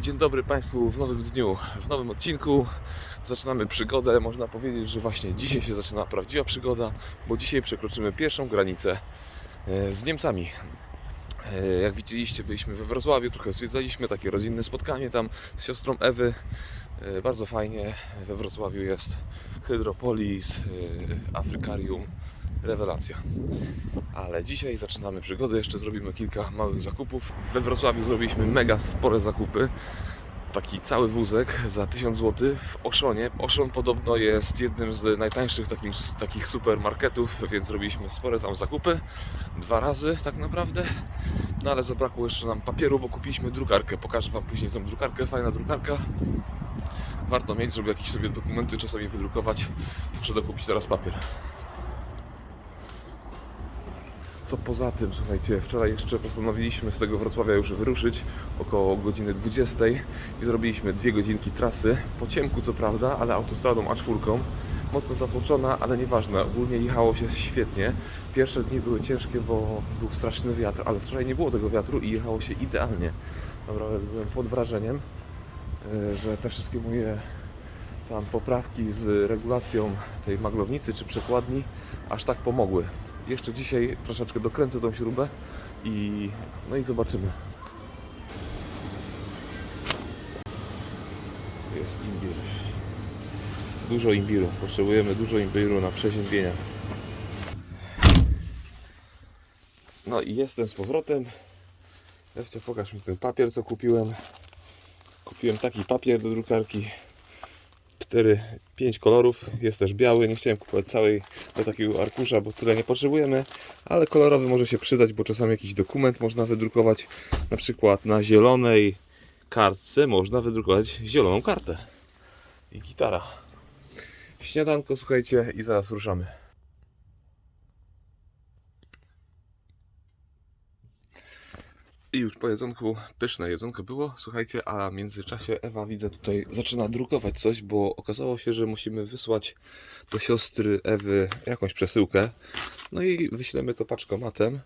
dzień dobry Państwu w nowym dniu, w nowym odcinku. Zaczynamy przygodę. Można powiedzieć, że właśnie dzisiaj się zaczyna prawdziwa przygoda, bo dzisiaj przekroczymy pierwszą granicę e, z Niemcami. E, Jak widzieliście, byliśmy we Wrocławiu, trochę zwiedzaliśmy takie rodzinne spotkanie tam z siostrą Ewy. E, Bardzo fajnie. We Wrocławiu jest Hydropolis, Afrykarium. Rewelacja. Ale dzisiaj zaczynamy przygodę, jeszcze zrobimy kilka małych zakupów. We Wrocławiu zrobiliśmy mega spore zakupy. Taki cały wózek za 1000 zł w Oszonie. Oszon podobno jest jednym z najtańszych takim, takich supermarketów, więc zrobiliśmy spore tam zakupy. Dwa razy tak naprawdę. No ale zabrakło jeszcze nam papieru, bo kupiliśmy drukarkę. Pokażę Wam później tą drukarkę, fajna drukarka. Warto mieć, żeby jakieś sobie dokumenty czasami wydrukować. Muszę dokupić teraz papier. Co poza tym, słuchajcie, wczoraj jeszcze postanowiliśmy z tego Wrocławia już wyruszyć około godziny 20 i zrobiliśmy dwie godzinki trasy. Po ciemku co prawda, ale autostradą A4. Mocno zatłoczona, ale nieważne. Ogólnie jechało się świetnie. Pierwsze dni były ciężkie, bo był straszny wiatr, ale wczoraj nie było tego wiatru i jechało się idealnie. Naprawdę byłem pod wrażeniem, e, że te wszystkie moje tam poprawki z regulacją tej maglownicy czy przekładni aż tak pomogły. Jeszcze dzisiaj troszeczkę dokręcę tą śrubę i no i zobaczymy. Jest imbir. Dużo imbiru. Potrzebujemy dużo imbiru na przeziębienia. No i jestem z powrotem. Jeszcze pokaż mi ten papier, co kupiłem. Kupiłem taki papier do drukarki. 4, 5 kolorów. Jest też biały. Nie chciałem kupować całej do takiego arkusza, bo tyle nie potrzebujemy, ale kolorowy może się przydać, bo czasami jakiś dokument można wydrukować. Na przykład na zielonej kartce można wydrukować zieloną kartę. I gitara. Śniadanko, słuchajcie, i zaraz ruszamy. I już po jedzonku, pyszne jedzonko było, słuchajcie, a w międzyczasie Ewa widzę tutaj zaczyna drukować coś, bo okazało się, że musimy wysłać do siostry Ewy jakąś przesyłkę. No i wyślemy to paczkomatem,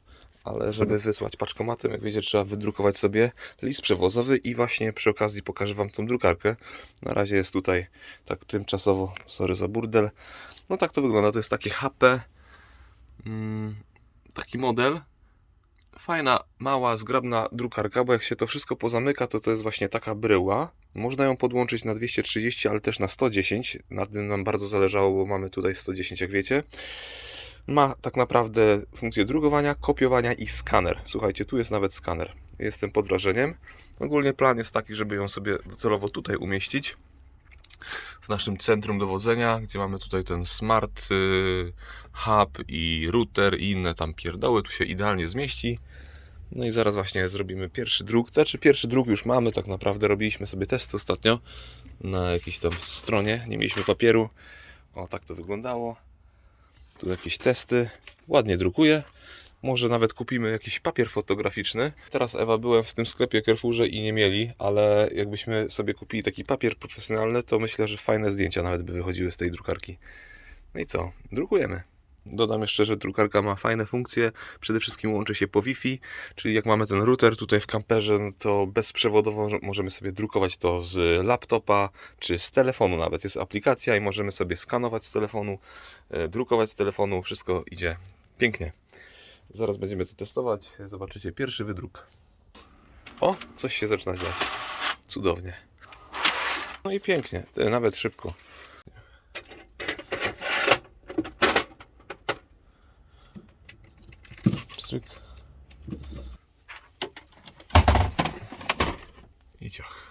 ale żeby wysłać paczkomatem, jak wiecie, trzeba wydrukować sobie list przewozowy i właśnie przy okazji pokażę Wam tą drukarkę. Na razie jest tutaj tak tymczasowo, sorry za burdel. No tak to wygląda, to jest takie HP, mm, taki model, fajna, mała, zgrabna drukarka, bo jak się to wszystko pozamyka, to to jest właśnie taka bryła. Można ją podłączyć na 230, ale też na 110. Na tym nam bardzo zależało, bo mamy tutaj 110, jak wiecie. Ma tak naprawdę funkcję drukowania, kopiowania i skaner. Słuchajcie, tu jest nawet skaner. Jestem pod wrażeniem. Ogólnie plan jest taki, żeby ją sobie docelowo tutaj umieścić. W naszym centrum dowodzenia, gdzie mamy tutaj ten smart y, hub i router i inne tam pierdoły, tu się idealnie zmieści. No i zaraz właśnie zrobimy pierwszy druk. Znaczy pierwszy druk już mamy, tak naprawdę robiliśmy sobie test ostatnio na jakiejś tam stronie. Nie mieliśmy papieru. O, tak to wyglądało. Tu jakieś testy. Ładnie drukuje. Może nawet kupimy jakiś papier fotograficzny. Teraz Ewa byłem w tym sklepie Carrefourze i nie mieli, ale jakbyśmy sobie kupili taki papier profesjonalny, to myślę, że fajne zdjęcia nawet by wychodziły z tej drukarki. No i co? Drukujemy. Dodam jeszcze, że drukarka ma fajne funkcje. Przede wszystkim łączy się po Wi-Fi, czyli jak mamy ten router tutaj w kamperze, no to bezprzewodowo możemy sobie drukować to z laptopa czy z telefonu nawet. Jest aplikacja i możemy sobie skanować z telefonu, e, drukować z telefonu. Wszystko idzie pięknie. Zaraz będziemy to testować. Zobaczycie pierwszy wydruk. O, coś się zaczyna dziać. Cudownie. No i pięknie, nawet szybko. Stryk. I ciach.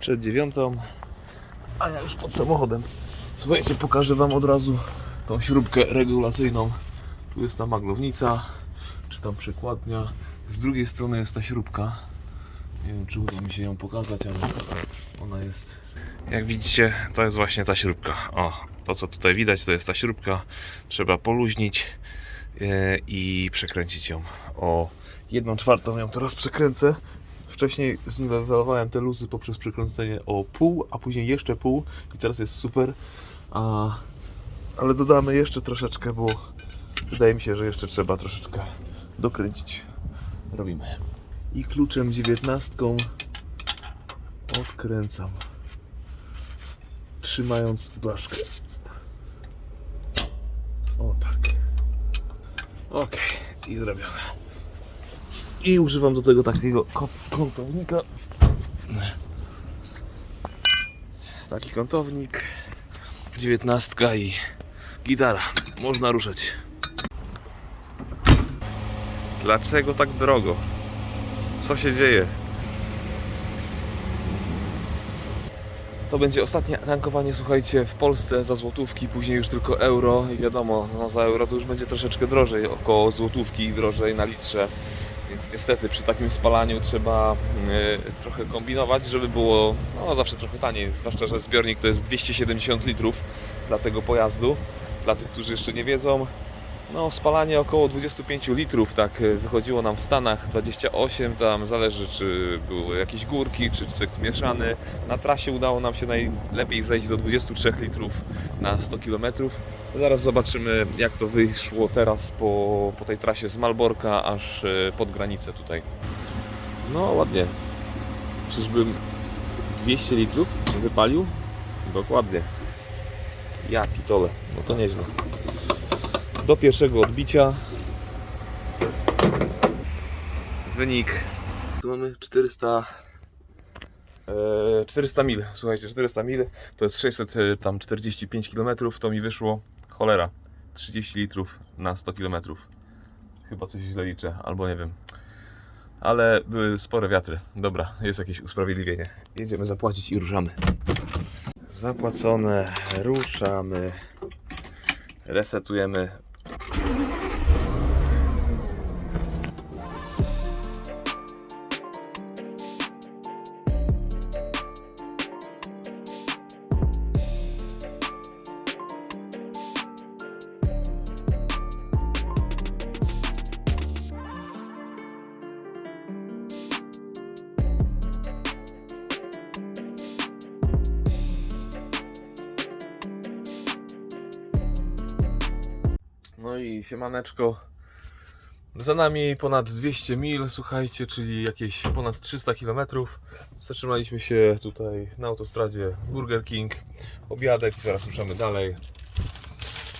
Przed dziewiątą, a ja już pod samochodem. Słuchajcie, pokażę Wam od razu tą śrubkę regulacyjną. Tu jest ta maglownica, czy tam przekładnia. Z drugiej strony jest ta śrubka. Nie wiem, czy uda mi się ją pokazać, ale ona jest. Jak widzicie, to jest właśnie ta śrubka. O, to co tutaj widać, to jest ta śrubka. Trzeba poluźnić e, i przekręcić ją. O, jedną czwartą ją teraz przekręcę. Wcześniej zniwelowałem te luzy poprzez przekręcenie o pół, a później jeszcze pół i teraz jest super. A, ale dodamy jeszcze troszeczkę, bo wydaje mi się, że jeszcze trzeba troszeczkę dokręcić. Robimy. I kluczem dziewiętnastką odkręcam. Trzymając blaszkę. O tak. Ok, i zrobione. I używam do tego takiego kątownika. Taki kątownik. Dziewiętnastka i gitara. Można ruszać. Dlaczego tak drogo? Co się dzieje? To będzie ostatnie tankowanie, słuchajcie, w Polsce za złotówki, później już tylko euro i wiadomo, no za euro to już będzie troszeczkę drożej, około złotówki drożej na litrze. Więc niestety przy takim spalaniu trzeba y, trochę kombinować, żeby było no, zawsze trochę taniej. Zwłaszcza, że zbiornik to jest 270 litrów dla tego pojazdu. Dla tych, którzy jeszcze nie wiedzą, no spalanie około 25 litrów, tak y, wychodziło nam w Stanach, 28 tam zależy czy były jakieś górki, czy cykl mieszany. Na trasie udało nam się najlepiej zejść do 23 litrów na 100 km. Zaraz zobaczymy jak to wyszło teraz po, po tej trasie z Malborka aż y, pod granicę tutaj. No ładnie. Czyżbym 200 litrów wypalił? Dokładnie. Ja pitole, no to nieźle do pierwszego odbicia. Wynik. Tu mamy 400. e, 400 mil, słuchajcie, 400 mil to jest 645 km, to mi wyszło cholera 30 litrów na 100 km. Chyba coś źle liczę, albo nie wiem. Ale były spore wiatry. Dobra, jest jakieś usprawiedliwienie. Jedziemy zapłacić i ruszamy. Zapłacone, ruszamy. Resetujemy i siemaneczko. Za nami ponad 200 mil, słuchajcie, czyli jakieś ponad 300 km. Zatrzymaliśmy się tutaj na autostradzie Burger King, obiadek zaraz ruszamy dalej.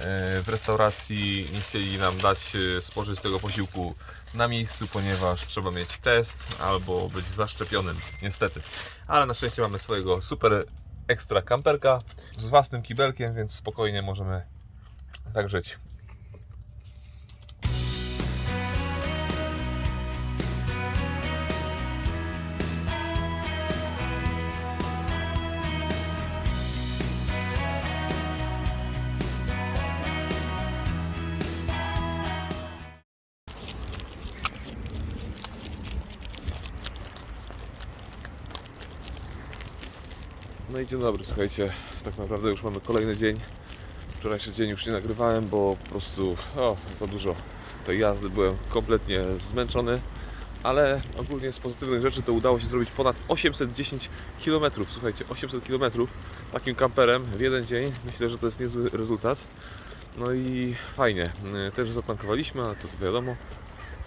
E, W restauracji nie chcieli nam dać e, spożyć tego posiłku na miejscu, ponieważ trzeba mieć test albo być zaszczepionym, niestety. Ale na szczęście mamy swojego super ekstra kamperka z własnym kibelkiem, więc spokojnie możemy tak żyć. Dzień dobry, słuchajcie, tak naprawdę już mamy kolejny dzień. Wczorajszy dzień już nie nagrywałem, bo po prostu o, za dużo tej jazdy, byłem kompletnie zmęczony. Ale ogólnie z pozytywnych rzeczy to udało się zrobić ponad 810 km. Słuchajcie, 800 km takim kamperem w jeden dzień. Myślę, że to jest niezły rezultat. No i fajnie. Yy, Też zatankowaliśmy, ale to wiadomo.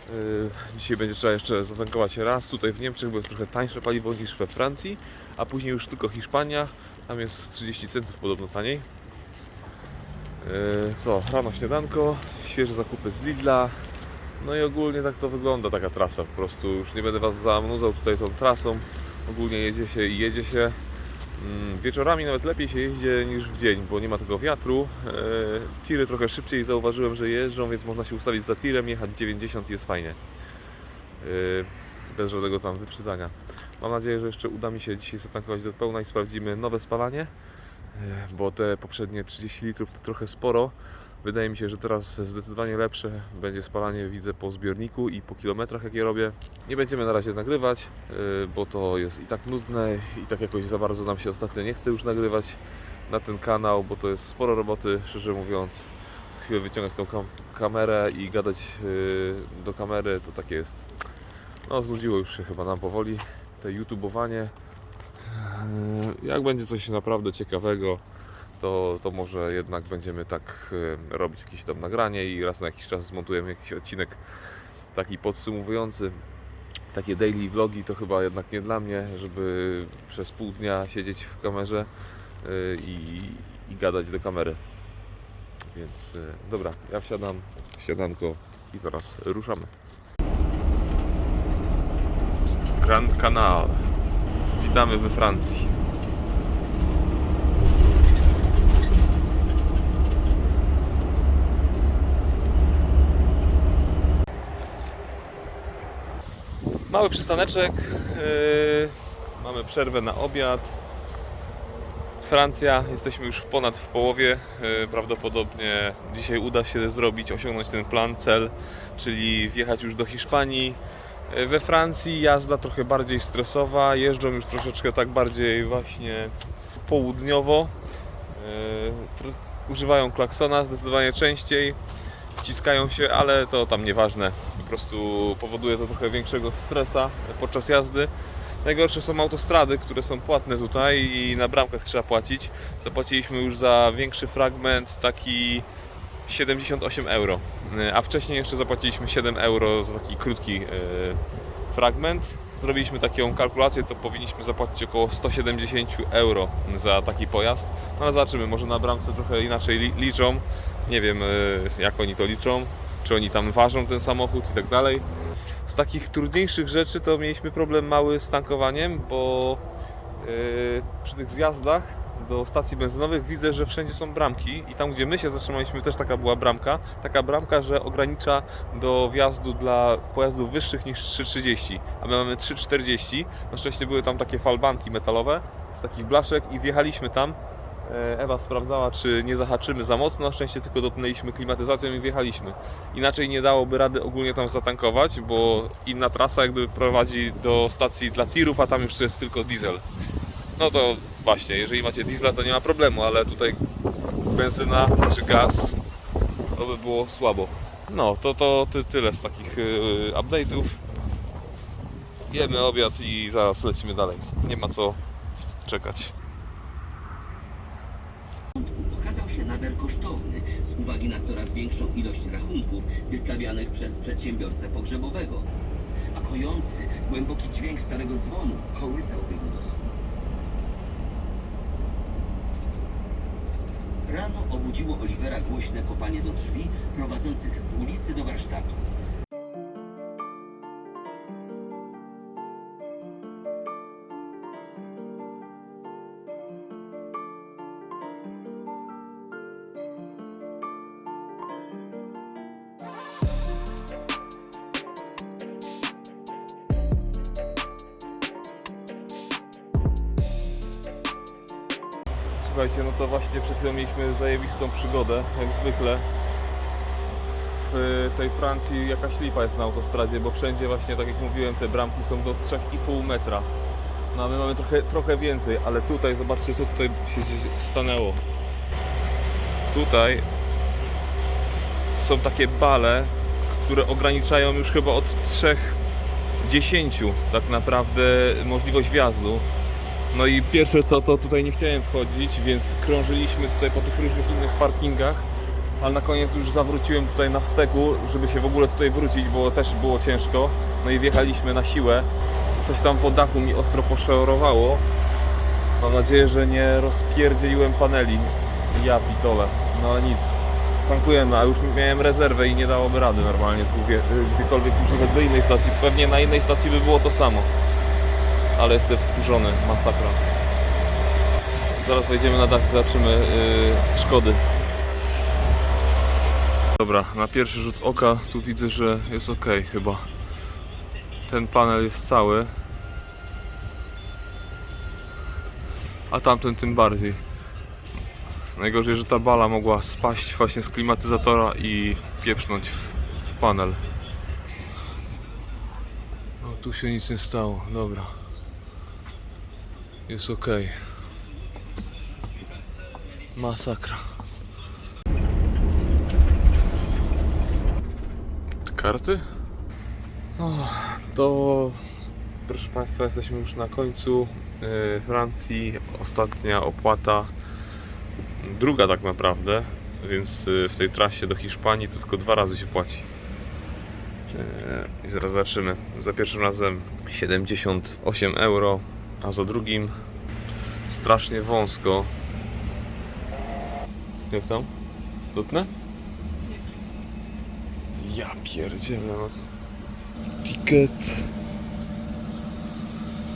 Yy, Dzisiaj będzie trzeba jeszcze zatankować raz tutaj w Niemczech, bo jest trochę tańsze paliwo niż we Francji, a później już tylko Hiszpania. Tam jest z 30 centów podobno taniej. Yy, Co, rano śniadanko, świeże zakupy z Lidla. No i ogólnie tak to wygląda taka trasa. Po prostu już nie będę Was zanudzał tutaj tą trasą. Ogólnie jedzie się i jedzie się. Mm, Wieczorami nawet lepiej się jeździ niż w dzień, bo nie ma tego wiatru. E, Tiry trochę szybciej zauważyłem, że jeżdżą, więc można się ustawić za tirem, jechać 90 i jest fajnie. E, Bez żadnego tam wyprzedzania. Mam nadzieję, że jeszcze uda mi się dzisiaj zatankować do pełna i sprawdzimy nowe spalanie, e, bo te poprzednie 30 litrów to trochę sporo. Wydaje mi się, że teraz zdecydowanie lepsze będzie spalanie, widzę po zbiorniku i po kilometrach, jakie robię. Nie będziemy na razie nagrywać, yy, bo to jest i tak nudne i tak jakoś za bardzo nam się ostatnio nie chce już nagrywać na ten kanał, bo to jest sporo roboty, szczerze mówiąc. Co chwilę wyciągać tą kam- kamerę i gadać yy, do kamery, to takie jest. No, znudziło już się chyba nam powoli to YouTubeowanie. Yy, Jak będzie coś naprawdę ciekawego, to, to może jednak będziemy tak robić jakieś tam nagranie i raz na jakiś czas zmontujemy jakiś odcinek taki podsumowujący. Takie daily vlogi to chyba jednak nie dla mnie, żeby przez pół dnia siedzieć w kamerze y, i, i gadać do kamery. Więc y, dobra, ja wsiadam, wsiadanko i zaraz ruszamy. Grand Canal. Witamy we Francji. Mały przystaneczek. Yy, mamy przerwę na obiad. Francja, jesteśmy już ponad w połowie. Yy, prawdopodobnie dzisiaj uda się zrobić, osiągnąć ten plan, cel, czyli wjechać już do Hiszpanii. Yy, We Francji jazda trochę bardziej stresowa, jeżdżą już troszeczkę tak bardziej właśnie południowo. Używają klaksona zdecydowanie częściej, wciskają się, ale to tam nieważne. Po prostu powoduje to trochę większego stresa podczas jazdy. Najgorsze są autostrady, które są płatne tutaj i na bramkach trzeba płacić. Zapłaciliśmy już za większy fragment taki 78 euro, a wcześniej jeszcze zapłaciliśmy 7 euro za taki krótki yy, fragment. Zrobiliśmy taką kalkulację, to powinniśmy zapłacić około 170 euro za taki pojazd. No ale zobaczymy, może na bramce trochę inaczej li- liczą. Nie wiem yy, jak oni to liczą, czy oni tam ważą ten samochód i tak dalej. Z takich trudniejszych rzeczy to mieliśmy problem mały z tankowaniem, bo yy, przy tych zjazdach do stacji benzynowych widzę, że wszędzie są bramki i tam gdzie my się zatrzymaliśmy też taka była bramka, taka bramka, że ogranicza do wjazdu dla pojazdów wyższych niż 3,30, a my mamy 3,40. Na szczęście były tam takie falbanki metalowe z takich blaszek i wjechaliśmy tam. E, Ewa sprawdzała, czy nie zahaczymy za mocno. Na szczęście tylko dopnęliśmy klimatyzacją i wjechaliśmy. Inaczej nie dałoby rady ogólnie tam zatankować, bo inna trasa jakby prowadzi do stacji dla tirów, a tam już jest tylko diesel. No to właśnie, jeżeli macie diesla, to nie ma problemu, ale tutaj benzyna czy gaz to by było słabo. No, to, to ty, tyle z takich yy, update'ów. Jemy obiad i zaraz lecimy dalej. Nie ma co czekać. okazał się nader kosztowny z uwagi na coraz większą ilość rachunków wystawianych przez przedsiębiorcę pogrzebowego. A kojący, głęboki dźwięk starego dzwonu kołysałby go do snu. Rano obudziło Olivera głośne kopanie do drzwi prowadzących z ulicy do warsztatu. To właśnie przed chwilą mieliśmy zajebistą przygodę, jak zwykle. W tej Francji jakaś lipa jest na autostradzie, bo wszędzie właśnie, tak jak mówiłem, te bramki są do 3,5 metra. No a my mamy trochę, trochę więcej, ale tutaj, zobaczcie co tutaj się stanęło. Tutaj są takie bale, które ograniczają już chyba od 3,10 tak naprawdę możliwość wjazdu. No i pierwsze co to tutaj nie chciałem wchodzić, więc krążyliśmy tutaj po tych różnych innych parkingach, ale na koniec już zawróciłem tutaj na wsteku, żeby się w ogóle tutaj wrócić, bo też było ciężko. No i wjechaliśmy na siłę. Coś tam po dachu mi ostro poszorowało. Mam nadzieję, że nie rozpierdzieliłem paneli. Ja pitole. No ale nic. Tankujemy, a już miałem rezerwę i nie dałoby rady normalnie tu wie- gdziekolwiek już do innej stacji. Pewnie na innej stacji by było to samo ale jestem wkurzony, masakra. Zaraz wejdziemy na dach i zobaczymy yy, szkody. Dobra, na pierwszy rzut oka tu widzę, że jest ok chyba. Ten panel jest cały. A tamten tym bardziej. Najgorzej, że ta bala mogła spaść właśnie z klimatyzatora i pieprznąć w, w panel. No tu się nic nie stało, dobra. Jest ok. Masakra. Karty? No, to proszę Państwa, jesteśmy już na końcu yy, Francji. Ostatnia opłata, druga tak naprawdę, więc yy, w tej trasie do Hiszpanii to tylko dwa razy się płaci. I zaraz zobaczymy. Za pierwszym razem 78 euro, a za drugim strasznie wąsko. Jak tam? Lutne? Ja pierdzielę, no co? Ticket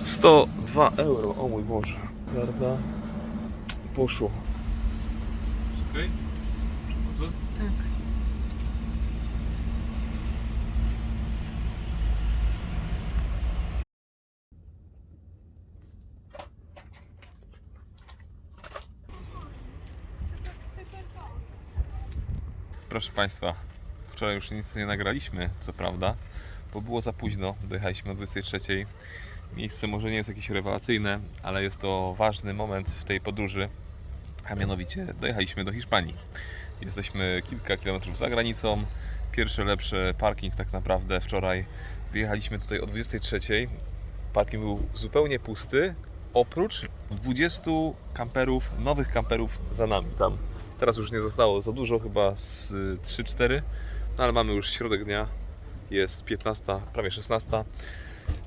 102 euro, o mój Boże. Karta poszło. Okej? Co? Tak. Proszę Państwa, wczoraj już nic nie nagraliśmy, co prawda, bo było za późno, dojechaliśmy o 23. Miejsce może nie jest jakieś rewelacyjne, ale jest to ważny moment w tej podróży, a mianowicie dojechaliśmy do Hiszpanii. Jesteśmy kilka kilometrów za granicą, pierwszy lepszy parking tak naprawdę wczoraj. Wyjechaliśmy tutaj o 23. Parking był zupełnie pusty, oprócz 20 kamperów, nowych kamperów za nami tam. Teraz już nie zostało za dużo, chyba z y, 3-4, no ale mamy już środek dnia, jest 15, prawie 16.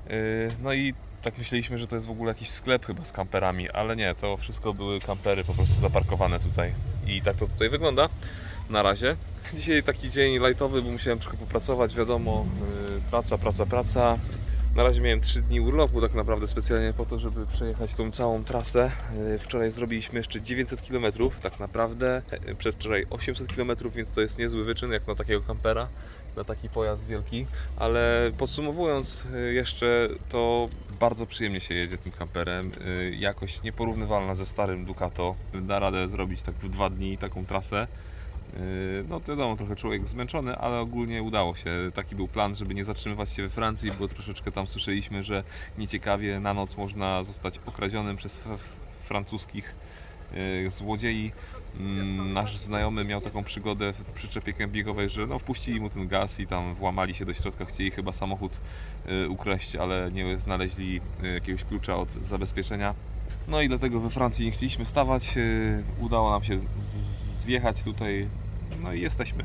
Yy, No i tak myśleliśmy, że to jest w ogóle jakiś sklep chyba z kamperami, ale nie, to wszystko były kampery po prostu zaparkowane tutaj. I tak to tutaj wygląda na razie. Dzisiaj taki dzień lightowy, bo musiałem trochę popracować, wiadomo, yy, praca, praca, praca. Na razie miałem 3 dni urlopu tak naprawdę specjalnie po to, żeby przejechać tą całą trasę. Yy, Wczoraj zrobiliśmy jeszcze 900 km tak naprawdę, Yy, przedwczoraj 800 km, więc to jest niezły wyczyn jak na takiego kampera, na taki pojazd wielki. Ale podsumowując yy, jeszcze, to bardzo przyjemnie się jedzie tym kamperem. Jakość nieporównywalna ze starym Ducato. Da radę zrobić tak w dwa dni taką trasę. Yy, No to wiadomo, trochę człowiek zmęczony, ale ogólnie udało się. Taki był plan, żeby nie zatrzymywać się we Francji, bo troszeczkę tam słyszeliśmy, że nieciekawie na noc można zostać okradzionym przez francuskich yy, złodziei. Mm, Nasz znajomy miał taką przygodę w przyczepie kempingowej, że no, wpuścili mu ten gaz i tam włamali się do środka, chcieli chyba samochód yy, ukraść, ale nie znaleźli jakiegoś klucza od zabezpieczenia. No i dlatego we Francji nie chcieliśmy stawać. Udało nam się z- zjechać tutaj. No i jesteśmy.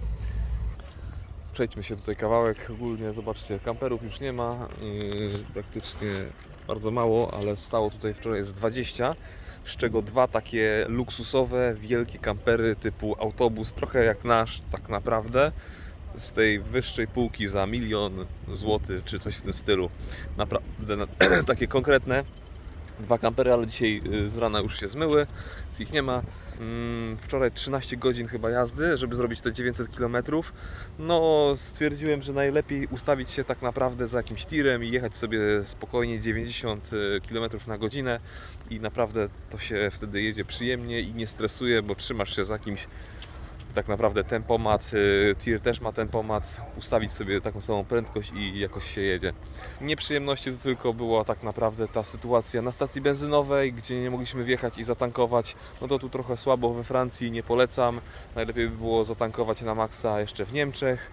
Przejdźmy się tutaj kawałek. Ogólnie zobaczcie, kamperów już nie ma. Yy, praktycznie bardzo mało, ale stało tutaj wczoraj jest 20, z czego dwa takie luksusowe, wielkie kampery typu autobus, trochę jak nasz tak naprawdę. Z tej wyższej półki za milion złotych, czy coś w tym stylu. Naprawdę na, takie konkretne. Dwa kampery, ale dzisiaj y, z rana już się zmyły, z ich nie ma. Mm, Wczoraj 13 godzin chyba jazdy, żeby zrobić te 900 km. No, stwierdziłem, że najlepiej ustawić się tak naprawdę za jakimś tirem i jechać sobie spokojnie 90 km na godzinę i naprawdę to się wtedy jedzie przyjemnie i nie stresuje, bo trzymasz się za jakimś tak naprawdę tempomat, y, tir też ma tempomat, ustawić sobie taką samą prędkość i jakoś się jedzie. Nieprzyjemności to tylko była tak naprawdę ta sytuacja na stacji benzynowej, gdzie nie mogliśmy wjechać i zatankować. No to tu trochę słabo we Francji, nie polecam. Najlepiej by było zatankować na maksa jeszcze w Niemczech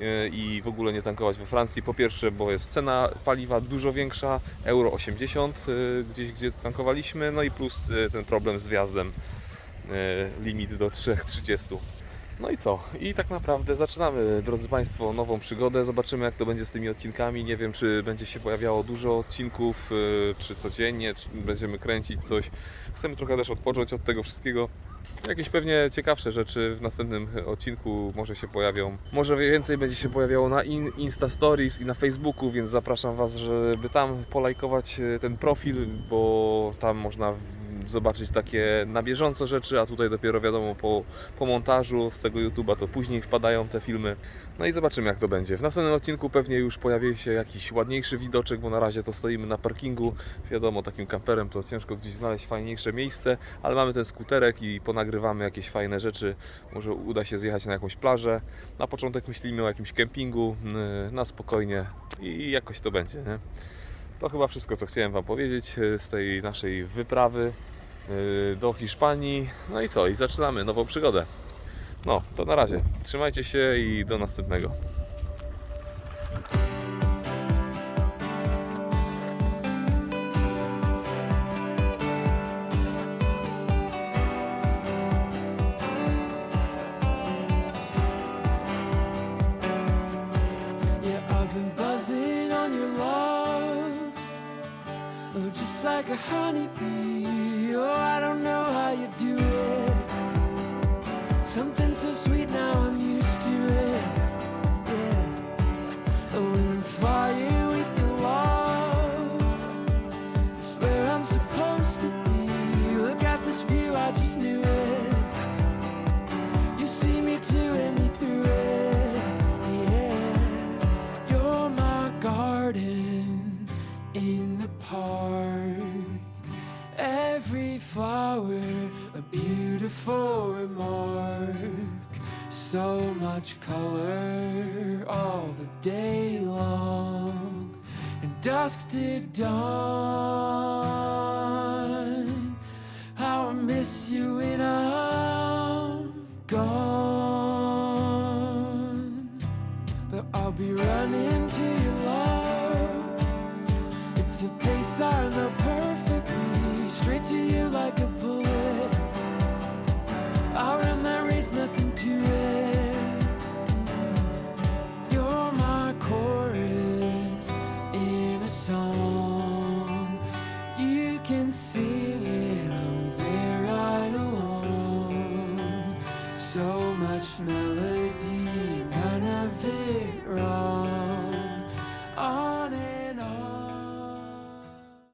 y, i w ogóle nie tankować we Francji. Po pierwsze, bo jest cena paliwa dużo większa, euro 80 y, gdzieś gdzie tankowaliśmy, no i plus ten problem z wjazdem, limit do 3,30. No i co? I tak naprawdę zaczynamy, drodzy Państwo, nową przygodę. Zobaczymy, jak to będzie z tymi odcinkami. Nie wiem, czy będzie się pojawiało dużo odcinków, y, czy codziennie, czy będziemy kręcić coś. Chcemy trochę też odpocząć od tego wszystkiego. Jakieś pewnie ciekawsze rzeczy w następnym odcinku może się pojawią. Może więcej będzie się pojawiało na in, Insta Stories i na Facebooku, więc zapraszam Was, żeby tam polajkować y, ten profil, bo tam można zobaczyć takie na bieżąco rzeczy, a tutaj dopiero wiadomo po, po montażu z tego YouTube'a to później wpadają te filmy. No i zobaczymy jak to będzie. W następnym odcinku pewnie już pojawi się jakiś ładniejszy widoczek, bo na razie to stoimy na parkingu. Wiadomo, takim kamperem to ciężko gdzieś znaleźć fajniejsze miejsce, ale mamy ten skuterek i ponagrywamy jakieś fajne rzeczy. Może uda się zjechać na jakąś plażę. Na początek myślimy o jakimś kempingu, na spokojnie i jakoś to będzie. Nie? To chyba wszystko, co chciałem Wam powiedzieć yy, z tej naszej wyprawy do Hiszpanii. No i co? I zaczynamy nową przygodę. No, to na razie. Trzymajcie się i do następnego. God.